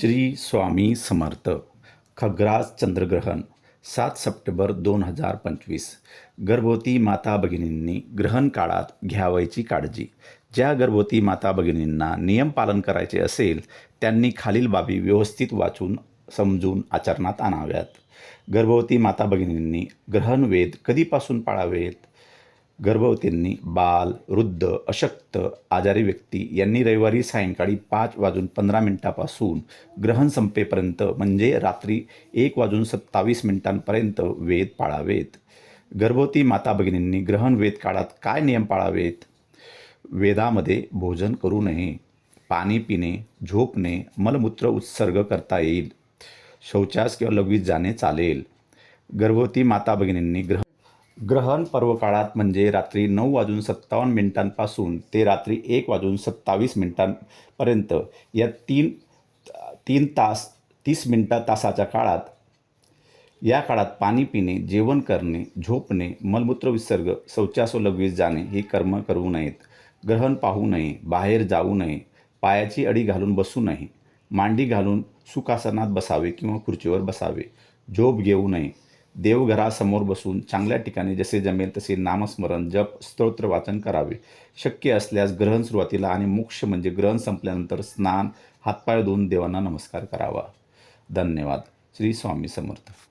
श्री स्वामी समर्थ खग्रास चंद्रग्रहण सात सप्टेंबर दोन हजार पंचवीस. गर्भवती माता भगिनींनी ग्रहण काळात घ्यावयाची काळजी. ज्या गर्भवती माता भगिनींना नियम पालन करायचे असेल त्यांनी खालील बाबी व्यवस्थित वाचून समजून आचरणात आणाव्यात. गर्भवती माता भगिनींनी ग्रहण वेद कधीपासून पाळावेत? गर्भवतींनी बाल वृद्ध अशक्त आजारी व्यक्ती यांनी रविवारी सायंकाळी पाच वाजून पंधरा मिनिटापासून ग्रहण संपेपर्यंत म्हणजे रात्री एक वाजून सत्तावीस मिनिटांपर्यंत वेद पाळावेत. गर्भवती माता भगिनींनी ग्रहण वेद काळात काय नियम पाळावेत? वेदामध्ये भोजन करू नये पाणी पिणे झोपणे मलमूत्र उत्सर्ग करता येईल. शौचास किंवा लघवीत जाणे चालेल. गर्भवती माता भगिनींनी ग्रह ग्रहण पर्व काळात म्हणजे रात्री नऊ वाजून सत्तावन्न मिनिटांपासून ते रात्री एक वाजून सत्तावीस मिनिटांपर्यंत या तीन तीन तास तीस मिनटं तासाच्या काळात या काळात पाणी पिणे जेवण करणे झोपणे मलमूत्र विसर्ग शौचासोलगवीस जाणे ही कर्म करू नयेत. ग्रहण पाहू नये बाहेर जाऊ नये पायाची अडी घालून बसू नये मांडी घालून सुखासनात बसावे किंवा खुर्चीवर बसावे झोप घेऊ नये. देवघरासमोर बसून चांगल्या ठिकाणी जसे जमेल तसे नामस्मरण जप स्तोत्र वाचन करावे. शक्य असल्यास ग्रहण सुरुवातीला आणि मोक्ष म्हणजे ग्रहण संपल्यानंतर स्नान हातपाय धुवून देवांना नमस्कार करावा. धन्यवाद. श्री स्वामी समर्थ.